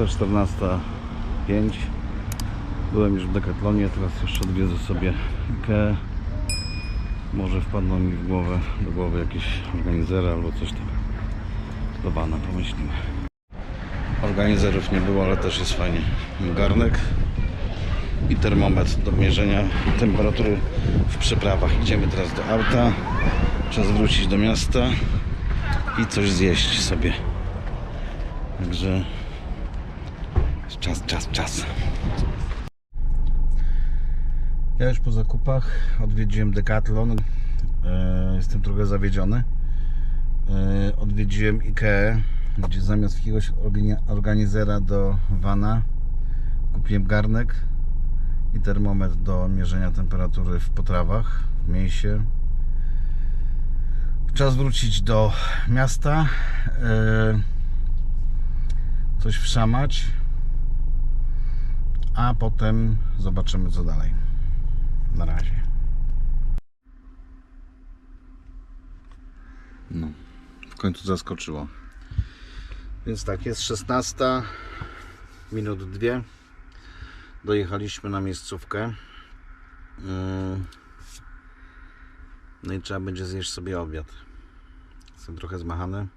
20.14.05 Byłem już w Decathlonie, teraz jeszcze odwiedzę sobie Ikea. Może wpadną mi w głowę, do głowy jakieś organizery albo coś tam. Do wana pomyślimy. Organizerów nie było, ale też jest fajnie. Garnek i termometr do mierzenia temperatury w przeprawach. Idziemy teraz do auta. Czas wrócić do miasta i coś zjeść sobie. Także czas, czas, czas. Ja już po zakupach odwiedziłem Decathlon. E, Jestem trochę zawiedziony. E, Odwiedziłem Ikea, gdzie zamiast jakiegoś organi- organizera do wana kupiłem garnek i termometr do mierzenia temperatury w potrawach, w mięsie. Czas wrócić do miasta. e, Coś wszamać. A potem zobaczymy co dalej. Na razie. No, w końcu zaskoczyło. Więc tak, jest 16 minut dwie. Dojechaliśmy na miejscówkę. Ym, No i trzeba będzie zjeść sobie obiad. Jestem trochę zmachany.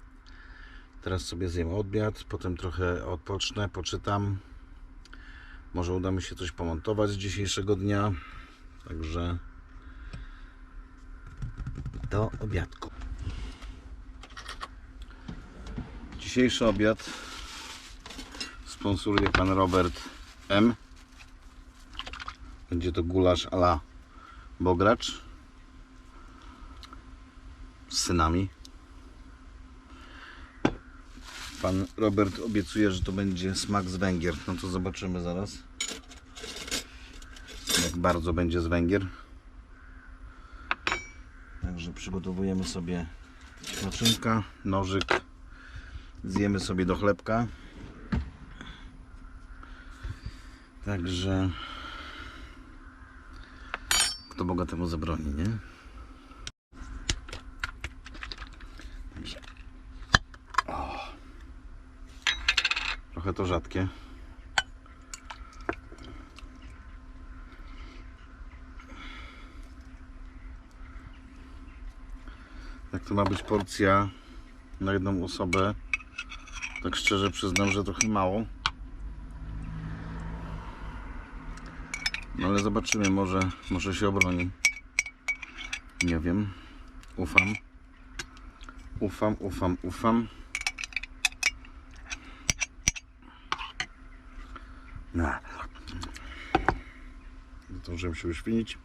Teraz sobie zjem obiad, potem trochę odpocznę, poczytam. Może uda mi się coś pomontować z dzisiejszego dnia. Także do obiadku. Dzisiejszy obiad sponsoruje pan Robert M. Będzie to gulasz a la Bogracz z synami. Pan Robert obiecuje, że to będzie smak z Węgier. No to zobaczymy zaraz. Bardzo będzie z Węgier. Także przygotowujemy sobie naczynka, nożyk. Zjemy sobie do chlebka. Także kto Boga temu zabroni, nie? Także. O. Trochę to rzadkie. To ma być porcja na jedną osobę, tak szczerze przyznam, że trochę mało. No ale zobaczymy, może, może się obroni. Nie wiem. Ufam. Ufam, ufam, ufam. No. Zdążyłem się uświnić.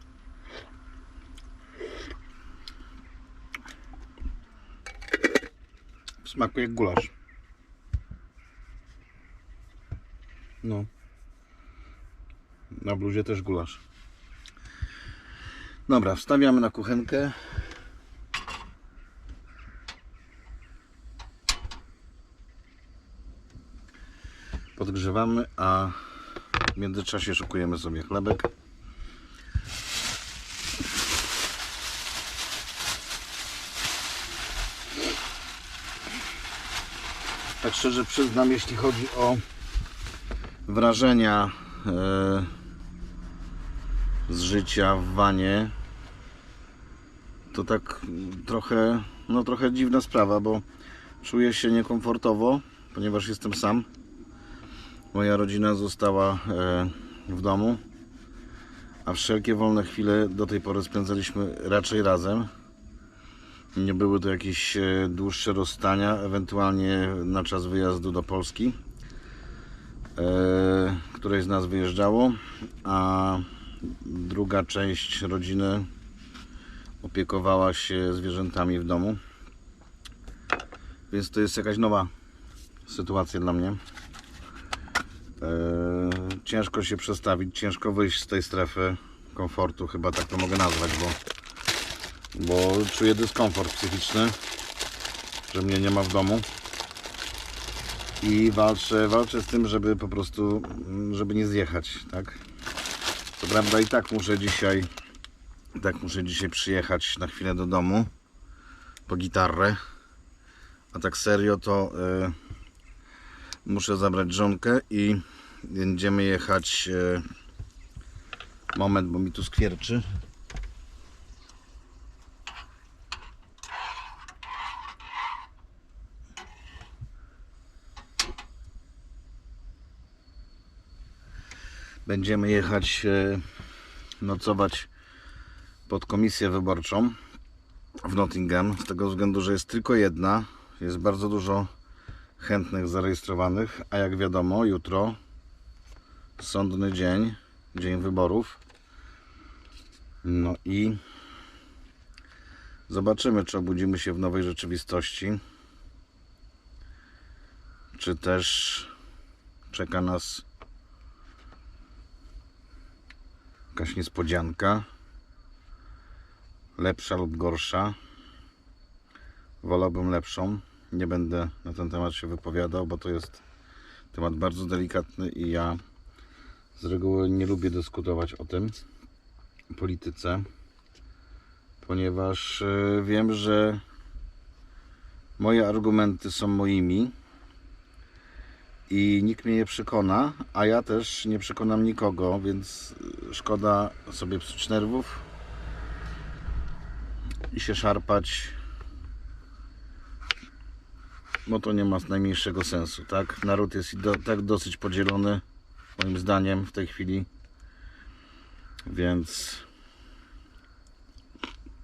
W smaku jak gulasz. No. Na bluzie też gulasz. Dobra, wstawiamy na kuchenkę. Podgrzewamy, a w międzyczasie szykujemy sobie chlebek. Tak szczerze przyznam, jeśli chodzi o wrażenia e, z życia w wanie, to tak trochę, no trochę dziwna sprawa, bo czuję się niekomfortowo, ponieważ jestem sam. Moja rodzina została e, w domu, a wszelkie wolne chwile do tej pory spędzaliśmy raczej razem. Nie były to jakieś e, dłuższe rozstania, ewentualnie na czas wyjazdu do Polski. E, któreś z nas wyjeżdżało, a druga część rodziny opiekowała się zwierzętami w domu. Więc to jest jakaś nowa sytuacja dla mnie. E, ciężko się przestawić, ciężko wyjść z tej strefy komfortu, chyba tak to mogę nazwać, bo, bo czuję dyskomfort psychiczny, że mnie nie ma w domu i walczę, walczę z tym, żeby po prostu, żeby nie zjechać, tak? Co prawda i tak muszę dzisiaj, tak muszę dzisiaj przyjechać na chwilę do domu po gitarę, a tak serio to y, Muszę zabrać żonkę i będziemy jechać. E, moment, bo mi tu skwierczy. Będziemy jechać e, nocować pod komisję wyborczą w Nottingham z tego względu, że jest tylko jedna. Jest bardzo dużo chętnych zarejestrowanych, a jak wiadomo, jutro sądny dzień, dzień wyborów. No i zobaczymy, czy obudzimy się w nowej rzeczywistości, czy też czeka nas jakaś niespodzianka, lepsza lub gorsza. Wolałbym lepszą. Nie będę na ten temat się wypowiadał, bo to jest temat bardzo delikatny i ja z reguły nie lubię dyskutować o tym polityce, ponieważ e, wiem, że moje argumenty są moimi i nikt mnie nie przekona, a ja też nie przekonam nikogo, więc e, szkoda sobie psuć nerwów i się szarpać bo to nie ma najmniejszego sensu, tak? Naród jest do, tak dosyć podzielony, moim zdaniem, w tej chwili. Więc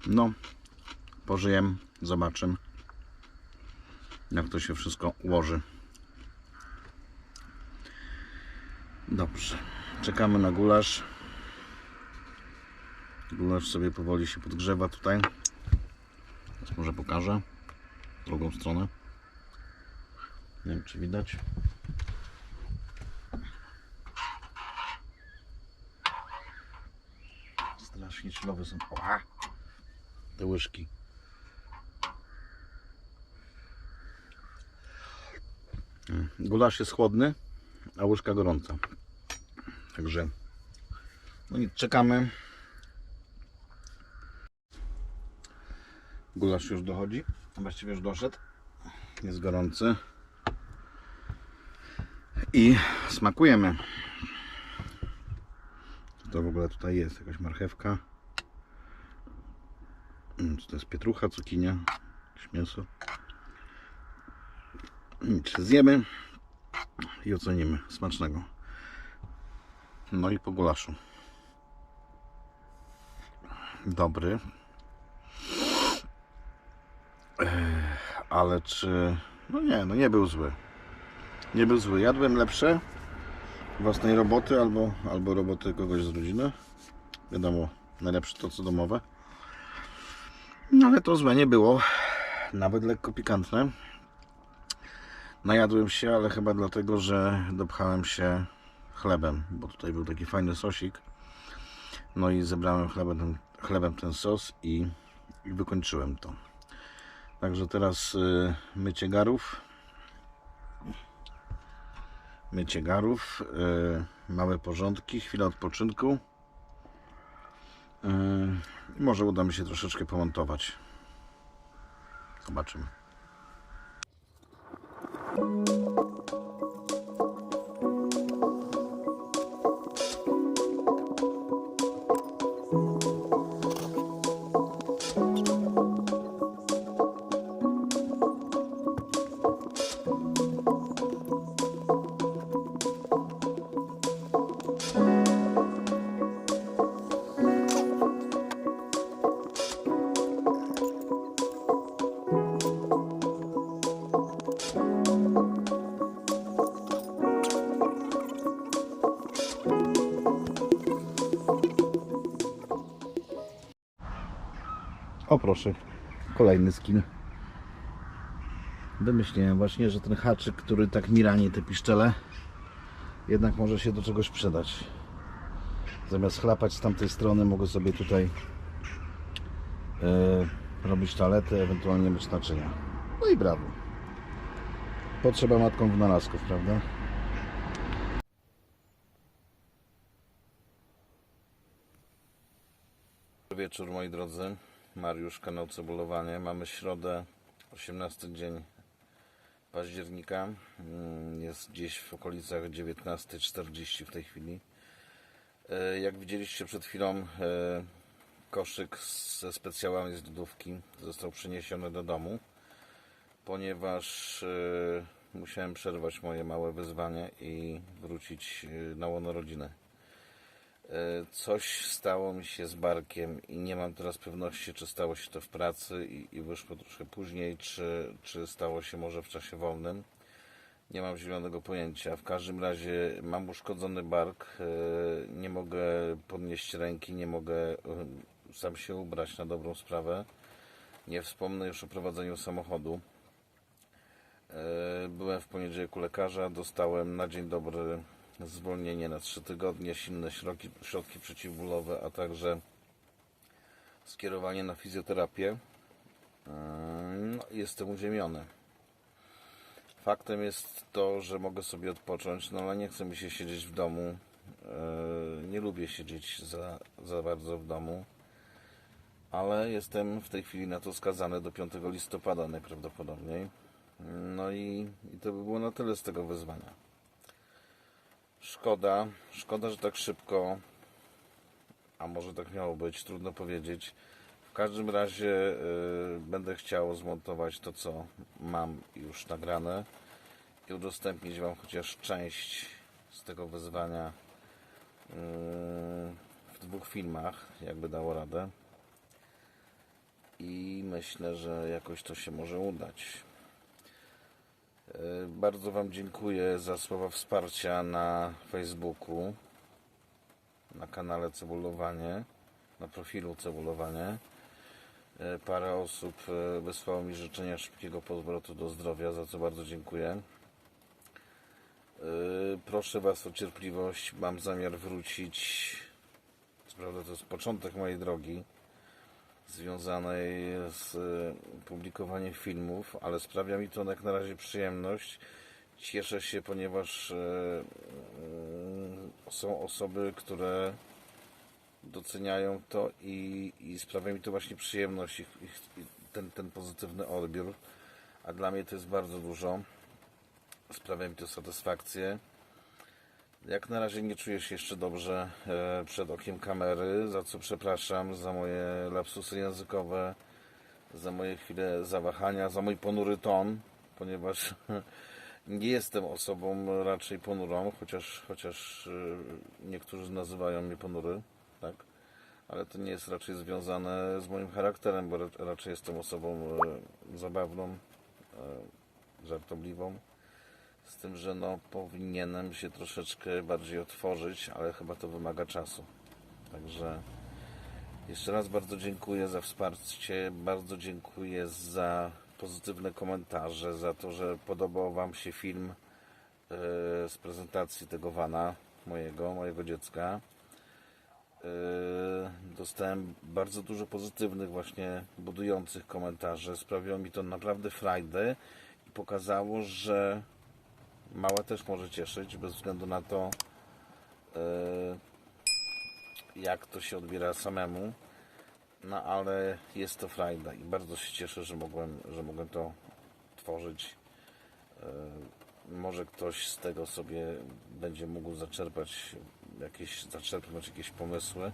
no, pożyjemy, zobaczymy, jak to się wszystko ułoży. Dobrze, czekamy na gulasz. Gulasz sobie powoli się podgrzewa tutaj. Teraz może pokażę drugą stronę. Nie wiem, czy widać. Strasznie ślowe są. Te łyżki. Gulasz jest chłodny, a łyżka gorąca. Także no nic, czekamy. Gulasz już dochodzi. Właściwie już doszedł. Jest gorący i smakujemy. Co to w ogóle tutaj jest? Jakaś marchewka. Mm, Co to jest pietrucha, cukinia, jakieś mięso. Nic, zjemy i ocenimy. Smacznego. No i po gulaszu. Dobry. Ale czy... No nie, no nie był zły nie był zły. Jadłem lepsze własnej roboty albo, albo roboty kogoś z rodziny. Wiadomo, najlepsze to co domowe. No ale to złe nie było. Nawet lekko pikantne. Najadłem się, ale chyba dlatego, że dopchałem się chlebem, bo tutaj był taki fajny sosik. No i zebrałem chlebem ten, chlebem ten sos i, i wykończyłem to. Także teraz y, mycie garów mycie garów, yy, małe porządki, chwila odpoczynku. I może uda mi się troszeczkę pomontować. Zobaczymy. O proszę, kolejny skin. Wymyśliłem właśnie, że ten haczyk, który tak mi rani te piszczele, jednak może się do czegoś przydać. Zamiast chlapać z tamtej strony, mogę sobie tutaj e, robić toaletę, ewentualnie myć naczynia. No i brawo. Potrzeba matką wynalazków, prawda? Wieczór moi drodzy. Mariusz, kanał Cebulowanie. Mamy środę, 18 dzień października. Mm, Jest gdzieś w okolicach 19.40 w tej chwili. E, Jak widzieliście przed chwilą, e, koszyk ze specjałami z lodówki został przeniesiony do domu, ponieważ e, musiałem przerwać moje małe wyzwanie i wrócić na łono rodziny. E, Coś stało mi się z barkiem i nie mam teraz pewności, czy stało się to w pracy i, i wyszło troszkę później, czy, czy stało się może w czasie wolnym. Nie mam zielonego pojęcia. W każdym razie mam uszkodzony bark, e, nie mogę podnieść ręki, nie mogę e, sam się ubrać na dobrą sprawę. Nie wspomnę już o prowadzeniu samochodu. Byłem w poniedziałek u lekarza, dostałem na dzień dobry zwolnienie na 3 tygodnie, silne środki, środki przeciwbólowe, a także skierowanie na fizjoterapię. E, No, jestem uziemiony. Faktem jest to, że mogę sobie odpocząć, no ale nie chce mi się siedzieć w domu. E, Nie lubię siedzieć za, za bardzo w domu. Ale jestem w tej chwili na to skazany do 5 listopada najprawdopodobniej. No i, i to by było na tyle z tego wyzwania. Szkoda, szkoda, że tak szybko, a może tak miało być, trudno powiedzieć. W każdym razie y, będę chciał zmontować to, co mam już nagrane i udostępnić Wam chociaż część z tego wyzwania y, w dwóch filmach, jakby dało radę. I myślę, że jakoś to się może udać. E, Bardzo Wam dziękuję za słowa wsparcia na Facebooku, na kanale Cebulowanie, na profilu Cebulowanie. E, Parę osób e, wysłało mi życzenia szybkiego powrotu do zdrowia, za co bardzo dziękuję. Proszę Was o cierpliwość, mam zamiar wrócić. Co prawda to jest początek mojej drogi związanej z e, publikowaniem filmów, ale sprawia mi to jak na razie przyjemność. Cieszę się, ponieważ e, mm, są osoby, które doceniają to i, i sprawia mi to właśnie przyjemność, ten, ten pozytywny odbiór, a dla mnie to jest bardzo dużo. Sprawia mi to satysfakcję. Jak na razie nie czuję się jeszcze dobrze e, przed okiem kamery, za co przepraszam, za moje lapsusy językowe, za moje chwile zawahania, za mój ponury ton, ponieważ nie jestem osobą raczej ponurą, chociaż, chociaż e, niektórzy nazywają mnie ponury, tak? Ale to nie jest raczej związane z moim charakterem, bo ra- raczej jestem osobą e, zabawną, żartobliwą. Z tym, że no powinienem się troszeczkę bardziej otworzyć, ale chyba to wymaga czasu. Także jeszcze raz bardzo dziękuję za wsparcie, bardzo dziękuję za pozytywne komentarze, za to, że podobał Wam się film e, z prezentacji tego wana mojego, mojego dziecka. E, Dostałem bardzo dużo pozytywnych, właśnie budujących komentarzy. Sprawiło mi to naprawdę frajdę i pokazało, że małe też może cieszyć, bez względu na to, e, jak to się odbiera samemu. No ale jest to frajda i bardzo się cieszę, że mogłem, że mogłem to tworzyć. E, Może ktoś z tego sobie będzie mógł zaczerpać jakieś, zaczerpnąć jakieś pomysły,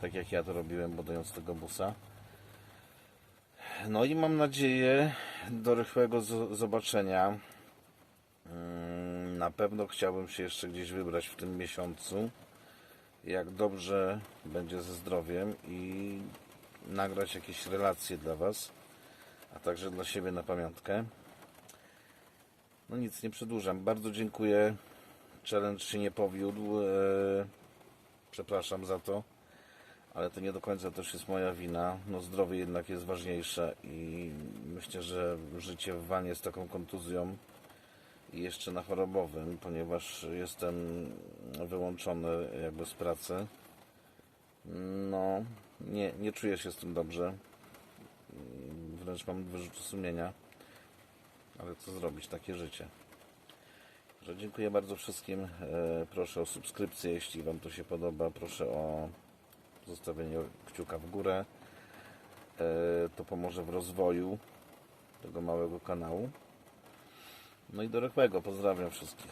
tak jak ja to robiłem budując tego busa. No i mam nadzieję do rychłego zobaczenia. Na pewno chciałbym się jeszcze gdzieś wybrać w tym miesiącu. Jak dobrze będzie ze zdrowiem i nagrać jakieś relacje dla Was, a także dla siebie na pamiątkę. No nic, nie przedłużam. Bardzo dziękuję. Challenge się nie powiódł. Eee, Przepraszam za to, ale to nie do końca też jest moja wina. No zdrowie jednak jest ważniejsze i myślę, że życie w wanie z taką kontuzją i jeszcze na chorobowym, ponieważ jestem wyłączony jakby z pracy. No, nie, nie czuję się z tym dobrze. Wręcz mam wyrzuty sumienia. Ale co zrobić, takie życie. Że dziękuję bardzo wszystkim. E, Proszę o subskrypcję, jeśli Wam to się podoba. Proszę o zostawienie kciuka w górę. E, To pomoże w rozwoju tego małego kanału. No i do rychłego, pozdrawiam wszystkich.